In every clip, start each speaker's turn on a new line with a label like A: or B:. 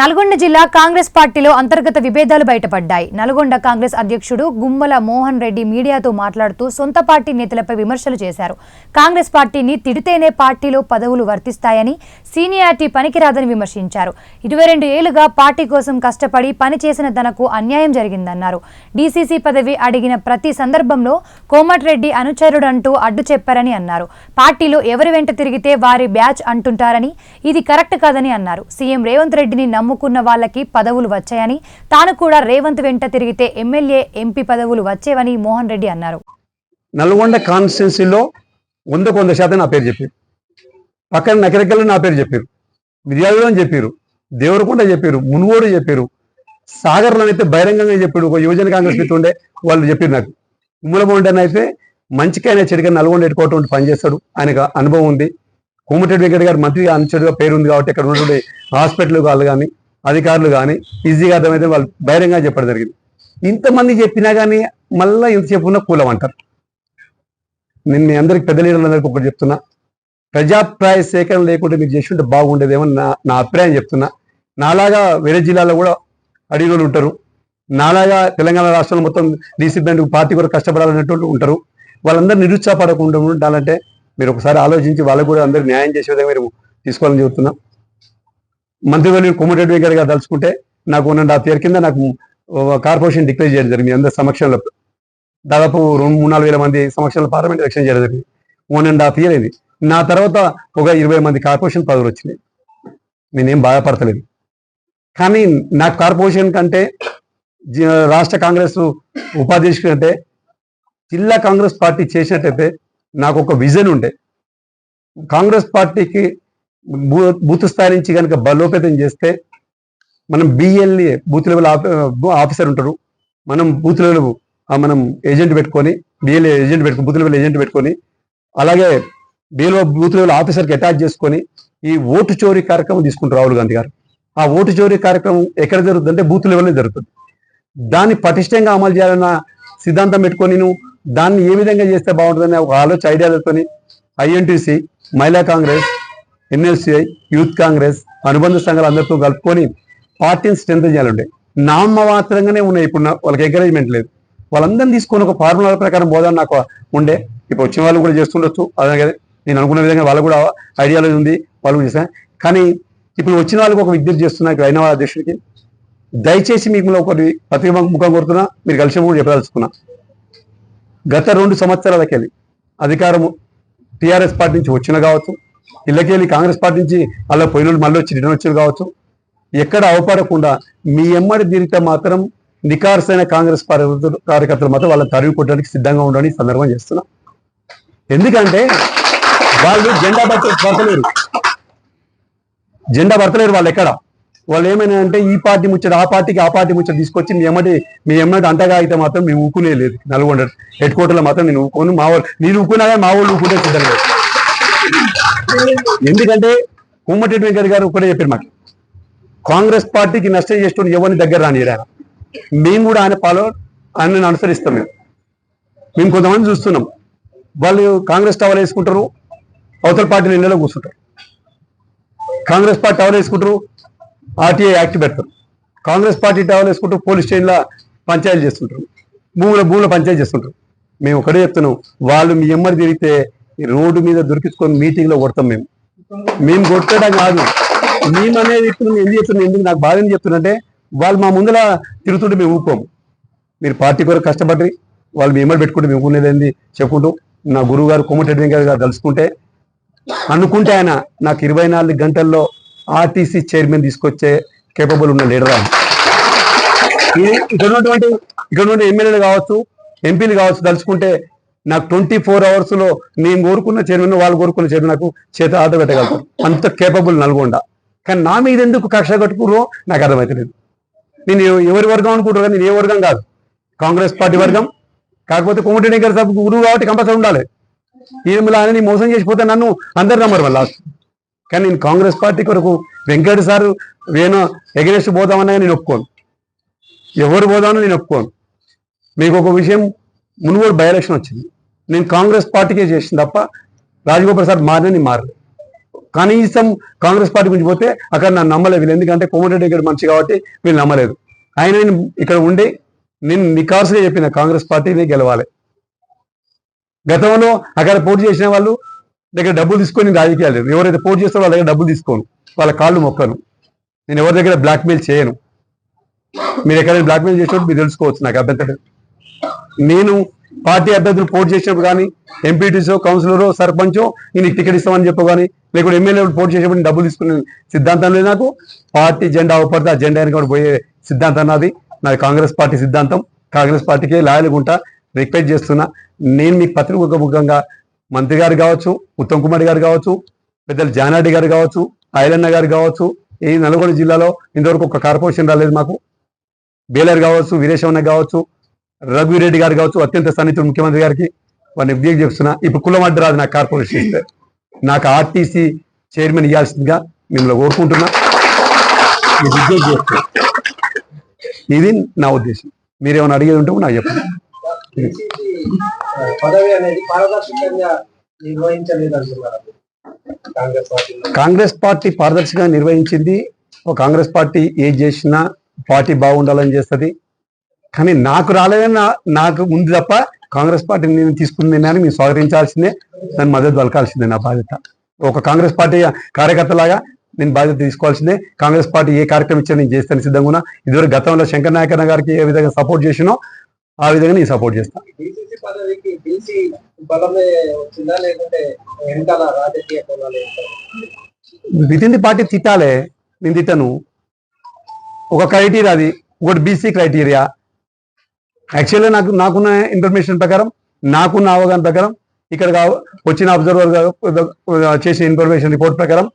A: నల్గొండ జిల్లా కాంగ్రెస్ పార్టీలో అంతర్గత విభేదాలు బయటపడ్డాయి. నల్గొండ కాంగ్రెస్ అధ్యక్షుడు గుమ్మల మోహన్ రెడ్డి మీడియాతో మాట్లాడుతూ సొంత పార్టీ నేతలపై విమర్శలు చేశారు. కాంగ్రెస్ పార్టీని తిడితేనే పార్టీలో పదవులు వర్తిస్తాయని సీనియారిటీ పనికిరాదని విమర్శించారు. ఇరవై రెండు ఏళ్ళుగా పార్టీ కోసం కష్టపడి పనిచేసిన తనకు అన్యాయం జరిగిందన్నారు. డీసీసీ పదవి అడిగిన ప్రతి సందర్భంలో కోమటిరెడ్డి అనుచరుడంటూ అడ్డు చెప్పారని అన్నారు. పార్టీలో ఎవరి వెంట తిరిగితే వారి బ్యాచ్ అంటుంటారని ఇది కరెక్ట్ కాదని అన్నారు. సీఎం రేవంత్ రెడ్డిని నమ్ముకున్న వాళ్ళకి పదవులు వచ్చాయని తాను కూడా రేవంత్ వెంట తిరిగితే ఎమ్మెల్యే ఎంపీ పదవులు వచ్చేవని మోహన్ రెడ్డి అన్నారు.
B: నల్గొండ కాన్స్టిట్యున్సీలో వందకు వంద శాతం నా పేరు చెప్పారు. పక్కన నకరెక్కలు నా పేరు చెప్పారు. మిర్యాలలో చెప్పారు. దేవరకొండ చెప్పారు. మునుగోడు చెప్పారు. సాగర్లో అయితే బహిరంగంగా చెప్పాడు ఒక యువజన కాంగ్రెస్ మిత్రుడు ఉండే వాళ్ళు చెప్పారు నాకు. ఉమ్మలబోండని అయితే మంచికైనా చెడుగా నల్గొండ ఎట్టుకోవటం ఉంటే పనిచేస్తాడు. ఆయనకు అనుభవం ఉంది. కోమటిరెడ్డి వెంకట గారు మంత్రి అనుచరుగా పేరు ఉంది కాబట్టి ఇక్కడ ఉన్నటువంటి హాస్పిటల్ వాళ్ళు కానీ అధికారులు కానీ ఈజీగా అర్థమైతే వాళ్ళు బహిరంగంగా చెప్పడం జరిగింది. ఇంతమంది చెప్పినా కానీ మళ్ళీ ఇంత ఉన్న కూలం అంటారు. నేను మీ అందరికి పెద్ద లీడర్లందరికీ ఒకటి చెప్తున్నా. ప్రజాప్రాయ సేకరణ లేకుంటే మీరు చేసి ఉంటే బాగుండేదేమో నా నా అభిప్రాయం చెప్తున్నా. నాలాగా వేరే జిల్లాలో కూడా అడిగిన ఉంటారు. నాలాగా తెలంగాణ రాష్ట్రంలో మొత్తం డీసీ బ్యాండ్ పార్టీ కూడా కష్టపడాలనేటువంటి ఉంటారు. వాళ్ళందరూ నిరుత్సాహపడకుండా ఉండాలంటే మీరు ఒకసారి ఆలోచించి వాళ్ళకు కూడా అందరూ న్యాయం చేసే విధంగా మీరు తీసుకోవాలని చెబుతున్నాం. మంత్రివర్యులు కోమటిరెడ్డి గారిగా గారు తలుచుకుంటే నాకు వన్ అండ్ హాఫ్ ఇయర్ కింద నాకు కార్పొరేషన్ డిక్లేర్ చేయడం జరిగింది. మీ అందరి సమక్షంలో దాదాపు రెండు మూడు నాలుగు వేల మంది సమక్షంలో పార్లమెంట్ ఎలక్షన్ చేయడం జరిగింది. వన్ అండ్ హాఫ్ ఇయర్ అయింది నా తర్వాత ఒక ఇరవై మంది కార్పొరేషన్ పదవులు వచ్చినాయి. నేనేం బాధపడతలేదు. కానీ నాకు కార్పొరేషన్ కంటే రాష్ట్ర కాంగ్రెస్ ఉపాధ్యక్షుడు అంటే జిల్లా కాంగ్రెస్ పార్టీ చేసినట్టయితే నాకు ఒక విజన్ ఉండే. కాంగ్రెస్ పార్టీకి బూ- బూత్ స్థాయి నుంచి కనుక బలోపేతం చేస్తే మనం బిఎల్ఏ బూత్ లెవెల్ ఆఫీసర్ ఉంటారు. మనం బూత్ లెవెల్ మనం ఏజెంట్ పెట్టుకొని బిఎల్ఏ ఏజెంట్ పెట్టుకుని బూత్ లెవెల్ ఏజెంట్ పెట్టుకొని అలాగే బిఎల్ఓ బూత్ లెవెల్ ఆఫీసర్కి అటాచ్ చేసుకొని ఈ ఓటు చోరీ కార్యక్రమం తీసుకుంటారు రాహుల్ గాంధీ గారు. ఆ ఓటు చోరీ కార్యక్రమం ఎక్కడ జరుగుతుందంటే బూత్ లెవెల్లో జరుగుతుంది. దాన్ని పటిష్టంగా అమలు చేయాలన్న సిద్ధాంతం పెట్టుకొని నువ్వు దాన్ని ఏ విధంగా చేస్తే బాగుంటుందని ఒక ఆలోచన ఐడియాలతోని ఐఎన్టీసీ మహిళా కాంగ్రెస్ ఎన్ఎల్సిఐ యూత్ కాంగ్రెస్ అనుబంధ సంఘాలు అందరితో కలుపుకొని పార్టీని స్ట్రెంత్ చేయాలండి నామమాత్రంగానే ఉన్నాయి. ఇప్పుడు వాళ్ళకి ఎంకరేజ్మెంట్ లేదు. వాళ్ళందరినీ తీసుకొని ఒక ఫార్ములా ప్రకారం పోదాన్ని నాకు ఉండే. ఇప్పుడు వచ్చిన వాళ్ళు కూడా చేస్తుండొచ్చు. అలాగే నేను అనుకున్న విధంగా వాళ్ళు కూడా ఐడియాలజీ ఉంది. వాళ్ళు కూడా చేశాను కానీ ఇప్పుడు వచ్చిన వాళ్ళకి ఒక విజ్ఞప్తి చేస్తున్నా ఇక్కడ అయిన వాళ్ళ అధ్యక్షుడికి. దయచేసి మీకు ఒకటి పత్రిక ముఖం కొడుతున్నా. మీరు కలిసి కూడా చెప్పదలుచుకున్నా. గత రెండు సంవత్సరాలకెళ్ళి అధికారము టీఆర్ఎస్ పార్టీ నుంచి వచ్చిన కావచ్చు ఇళ్ళకెళ్ళి కాంగ్రెస్ పార్టీ నుంచి అలా పోయిన మళ్ళీ వచ్చి రిటర్న్ వచ్చిన కావచ్చు ఎక్కడ అవపడకుండా మీ ఎమ్మడి తిరిగితే మాత్రం నికార్సైన కాంగ్రెస్ కార్యకర్తలు కార్యకర్తలు మాత్రం వాళ్ళని తరిమి కొట్టడానికి సిద్ధంగా ఉండని సందర్భం చేస్తున్నా. ఎందుకంటే వాళ్ళు జెండా భర్త భర్తలేరు జెండా భర్తలేరు వాళ్ళు ఎక్కడ? వాళ్ళు ఏమైనా అంటే ఈ పార్టీ ముచ్చట ఆ పార్టీకి ఆ పార్టీ ముచ్చట తీసుకొచ్చి మీ ఎమ్మటి మీ ఎమ్మటి అంటగా అయితే మాత్రం మేము ఊకునే లేదు. నల్గొండ హెడ్ క్వార్టర్లో మాత్రం నేను ఊకోను. మా వాళ్ళు నేను ఊకున్నా కానీ మా వాళ్ళు ఊకుంటే సిద్ధం లేదు. ఎందుకంటే కోమటిరెడ్డి వెంకట్ గారు ఒకటే చెప్పారు మాకు కాంగ్రెస్ పార్టీకి నష్టం చేస్తున్న ఎవరిని దగ్గర రానియరు మేము కూడా ఆయన ఫాలో ఆయనను అనుసరిస్తాం మేము. మేము కొంతమంది చూస్తున్నాం. వాళ్ళు కాంగ్రెస్ టవర్ వేసుకుంటారు అవతల పార్టీలు ఇళ్ళలో కూర్చుంటారు. కాంగ్రెస్ పార్టీ టవర్ వేసుకుంటారు ఆర్టీఐ యాక్ట్ పెడతారు. కాంగ్రెస్ పార్టీ టవల్ వేసుకుంటూ పోలీస్ స్టేషన్లో పంచాయతీ చేస్తుంటారు. భూముల భూముల పంచాయతీ చేస్తుంటారు. మేము ఒకటే చెప్తున్నాం వాళ్ళు మీ ఎమ్మడి తిరిగితే రోడ్డు మీద దొరికించుకొని మీటింగ్లో కొడతాం మేము. మేము కొట్టడం కాదు. మేము అనేది ఇప్పుడు ఎందుకు చెప్తున్నాం ఎందుకు నాకు బాధ ఎందుకు చెప్తున్నంటే వాళ్ళు మా ముందర తిరుగుతుంటే మేము ఊపుకోము. మీరు పార్టీ కొరకు కష్టపడి వాళ్ళు మీ ఎమ్మడి పెట్టుకుంటే మేము ఊకునేది చెప్పుకుంటూ నా గురువు గారు కోమటిరెడ్డి వెంకయ్య గారు కలుసుకుంటే అనుకుంటే ఆయన నాకు ఇరవై నాలుగు గంటల్లో ఆర్టీసీ చైర్మన్ తీసుకొచ్చే కేపబుల్ ఉన్న లీడర్ ఆయన ఇక్కడ ఉన్నటువంటి ఇక్కడ ఉన్నటువంటి ఎమ్మెల్యేలు కావచ్చు ఎంపీలు కావచ్చు తలుచుకుంటే నాకు ట్వంటీ ఫోర్ అవర్స్లో నేను కోరుకున్న చైర్మన్ వాళ్ళు కోరుకున్న చైర్మన్ నాకు చేత ఆట పెట్టగలుగుతారు. అంత కేపబుల్ నల్గొండ. కానీ నా మీద ఎందుకు కక్ష కట్టుకుర్రో నాకు అర్థమవుతలేదు నేను ఎవరి వర్గం అనుకుంటారు కానీ నేను ఏ వర్గం కాదు. కాంగ్రెస్ పార్టీ వర్గం. కాకపోతే కోమటిరెడ్డి గారి సభకు గురువు కాబట్టి కంపల్సరీ ఉండాలి. ఈమెలా అని మోసం చేసిపోతే నన్ను అందరు నమ్మరు మళ్ళీ లాస్ట్. కానీ నేను కాంగ్రెస్ పార్టీ కొరకు వెంకట సార్ వేణు ఎగనెస్ట్ పోదామన్నా నేను ఒప్పుకోను. ఎవరు పోదామని నేను ఒప్పుకోను. మీకు ఒక విషయం మునుగోడు బై ఎలక్షన్ వచ్చింది. నేను కాంగ్రెస్ పార్టీకే చేసింది తప్ప రాజగోపాల్ సార్ మారని నేను మారలేదు కనీసం కాంగ్రెస్ పార్టీ గురించి పోతే అక్కడ నన్ను నమ్మలేదు. వీళ్ళు ఎందుకంటే కోమటిరెడ్డి గారు మంచి కాబట్టి వీళ్ళు నమ్మలేదు. ఆయన నేను ఇక్కడ ఉండి నేను నికార్సుగా చెప్పిన కాంగ్రెస్ పార్టీని గెలవాలి. గతంలో అక్కడ పోటీ చేసిన వాళ్ళు దగ్గర డబ్బులు తీసుకొని రాజకీయాలు ఎవరైతే పోటీ చేస్తారో వాళ్ళ దగ్గర డబ్బులు తీసుకోను. వాళ్ళ కాళ్ళు మొక్కను. నేను ఎవరి దగ్గర బ్లాక్మెయిల్ చేయను. మీరు ఎక్కడైనా బ్లాక్మెయిల్ చేసినప్పుడు మీరు తెలుసుకోవచ్చు నాకు అభ్యంతరం. నేను పార్టీ అభ్యర్థులు పోటీ చేసినప్పుడు కానీ ఎంపీటీసో కౌన్సిలరో సర్పంచో నేను టికెట్ ఇస్తామని చెప్పు కానీ లేకుంటే ఎమ్మెల్యే పోటీ చేసినప్పుడు డబ్బులు తీసుకునే సిద్ధాంతం లేదు నాకు. పార్టీ జెండా అవపడితే ఆ జెండా వెనక పోయే సిద్ధాంతం నాది. నాది కాంగ్రెస్ పార్టీ సిద్ధాంతం. కాంగ్రెస్ పార్టీకే లాయల్గా ఉంటా రిక్వెస్ట్ చేస్తున్నా. నేను మీకు పత్రిక ముఖంగా మంత్రి గారు కావచ్చు ఉత్తమ్ కుమార్ గారు కావచ్చు పెద్దలు జానాడి గారు కావచ్చు ఐలన్న గారు కావచ్చు ఈ నల్గొండ జిల్లాలో ఇంతవరకు ఒక కార్పొరేషన్ రాలేదు మాకు. బేలర్ కావచ్చు వీరేశవన్న కావచ్చు రఘువీరెడ్డి గారు కావచ్చు అత్యంత సన్నిహితుడు ముఖ్యమంత్రి గారికి వారిని విజ్ఞప్తి చేస్తున్నా. ఇప్పుడు కులం అడ్డు రాదు నాకు కార్పొరేషన్. ఇస్తే నాకు ఆర్టీసీ చైర్మన్ ఇవ్వాల్సిందిగా మిమ్మల్ని కోరుకుంటున్నా. విజ్ఞప్తి చేస్తున్నా ఇది నా ఉద్దేశం. మీరేమైనా అడిగేది ఉంటే నాకు చెప్పండి.
C: పదవి అనేది పారదర్శకంగా నిర్వహించలేదు అంటున్నారు కాంగ్రెస్ పార్టీ
B: కాంగ్రెస్ పార్టీ పారదర్శకంగా నిర్వహించింది. ఒక కాంగ్రెస్ పార్టీ ఏది చేసినా పార్టీ బాగుండాలని చేస్తుంది. కానీ నాకు రాలేదని నాకు ఉంది తప్ప కాంగ్రెస్ పార్టీ నేను తీసుకుంది అని మీరు స్వాగతించాల్సిందే. దాని మద్దతు పలకాల్సిందే నా బాధ్యత. ఒక కాంగ్రెస్ పార్టీ కార్యకర్తలాగా నేను బాధ్యత తీసుకోవాల్సిందే. కాంగ్రెస్ పార్టీ ఏ కార్యక్రమం ఇచ్చినా నేను చేస్తాను సిద్ధంగా ఇదివరకు గతంలో శంకర్ నాయకన్న గారికి ఏ విధంగా సపోర్ట్ చేసినో ఆ విధంగా నేను సపోర్ట్ చేస్తాను విత్ ఇన్ ది పార్టీ తిట్టాలే నేను తిట్టను. ఒక క్రైటీరియా అది ఒకటి బీసీ క్రైటీరియా యాక్చువల్గా నాకు నాకున్న ఇన్ఫర్మేషన్ ప్రకారం నాకున్న అవగాహన ప్రకారం ఇక్కడ వచ్చిన అబ్జర్వర్ చేసిన ఇన్ఫర్మేషన్ రిపోర్ట్ ప్రకారం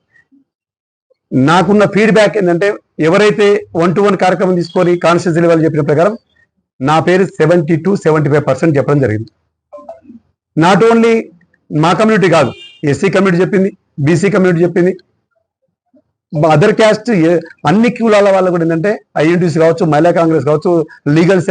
B: నాకున్న ఫీడ్బ్యాక్ ఏంటంటే ఎవరైతే వన్ టు వన్ కార్యక్రమం తీసుకొని కాన్స్టిట్యూన్సీ లెవెల్ చెప్పిన ప్రకారం నా పేరు seventy two seventy five percent చెప్పడం జరిగింది. నాట్ ఓన్లీ మా కమ్యూనిటీ కాదు ఎస్సీ కమ్యూనిటీ చెప్పింది బీసీ కమ్యూనిటీ చెప్పింది. అదర్ క్యాస్ట్ అన్ని కులాల వాళ్ళు కూడా ఏంటంటే ఐఎన్టీసీ కావచ్చు మహిళా కాంగ్రెస్ కావచ్చు లీగల్